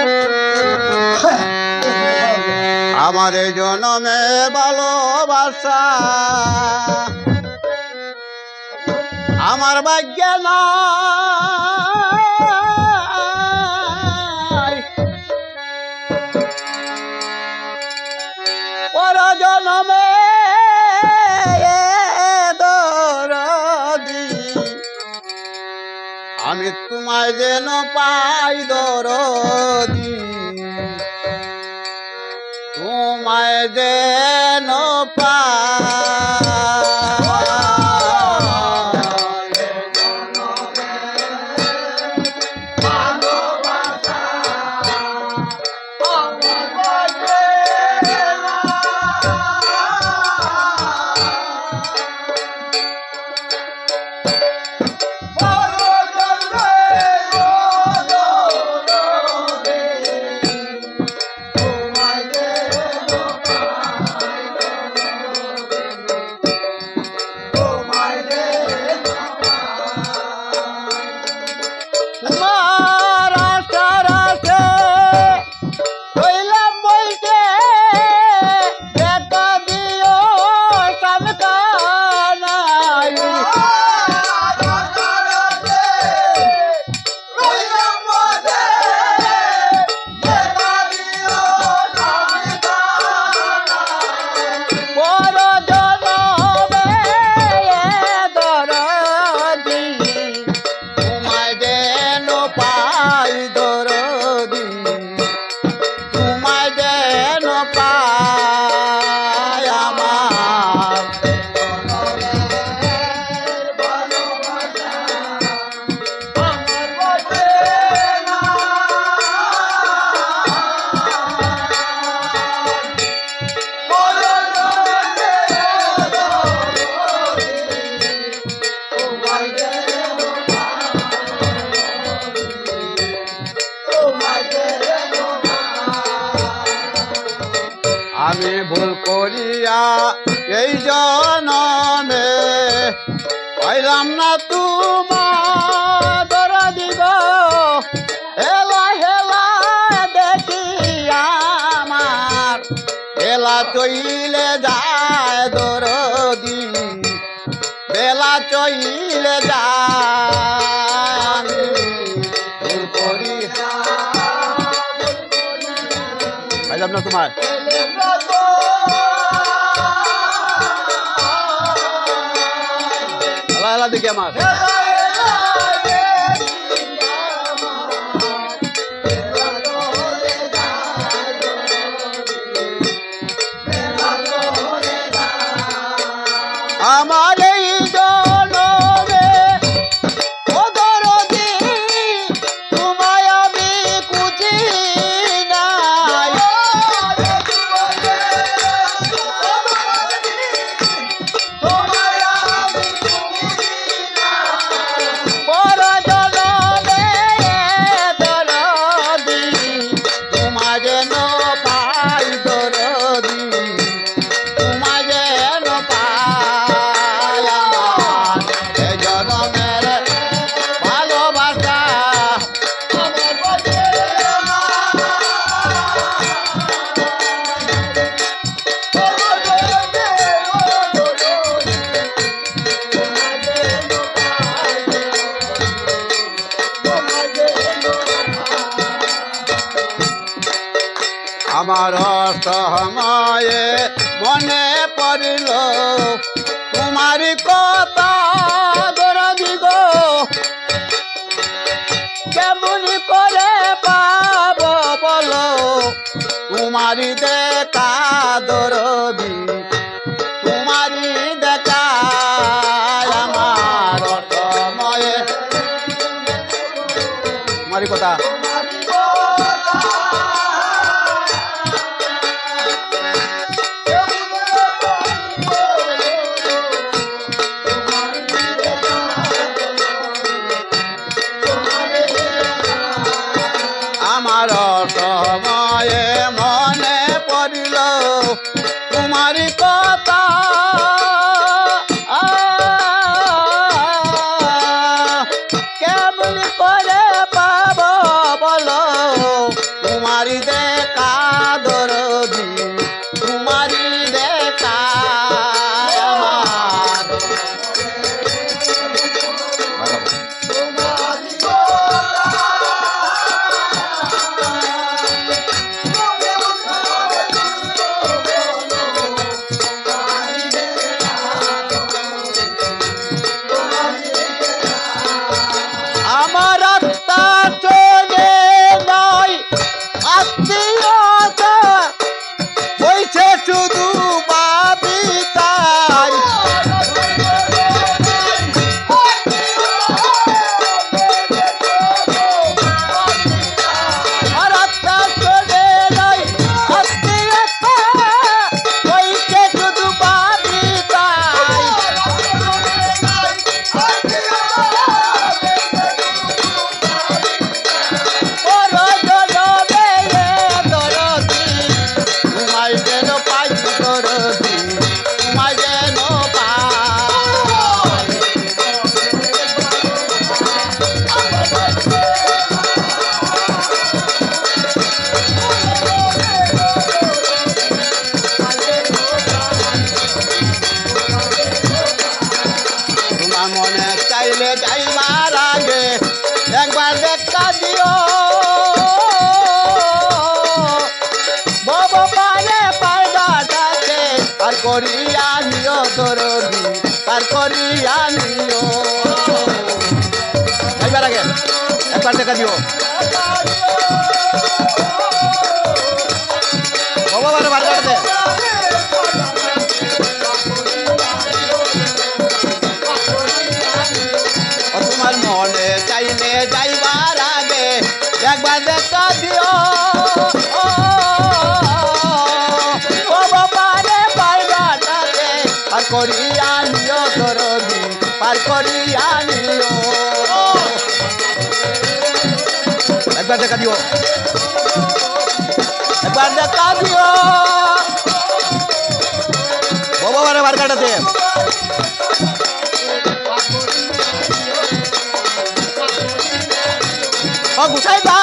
আমার জনমে ভালোবাসা। আমার ভাগ্য তোমায় যেন পাই দরদি। তোমায় যেন তোমার আমি ভুল করিয়া এই জনমে পাইলাম না তোমার দরদি গো হেলা হেলা দেখি আমার। হেলা চইলে যায় দরদি। বেলা চইলে যায়। করিয়া পাইলাম না তোমার দেখি আমার আমার সময়ে মনে পড়ল, তোমার কথা গো। কেমন করে পাব বলো? তোমারি দেখা তোমারি দেখা তোমারি কথা আর করিয়া নিও দরদি আর করিয়া নিও। এবার আগে একবার দেখা দিও। করিয়া নিও দরদি পার করিয়া নিও। একবার দেখা দিও। একবার দেখা দিও। বাবা বারে বার কাটাতে দাঁড়ানি বলে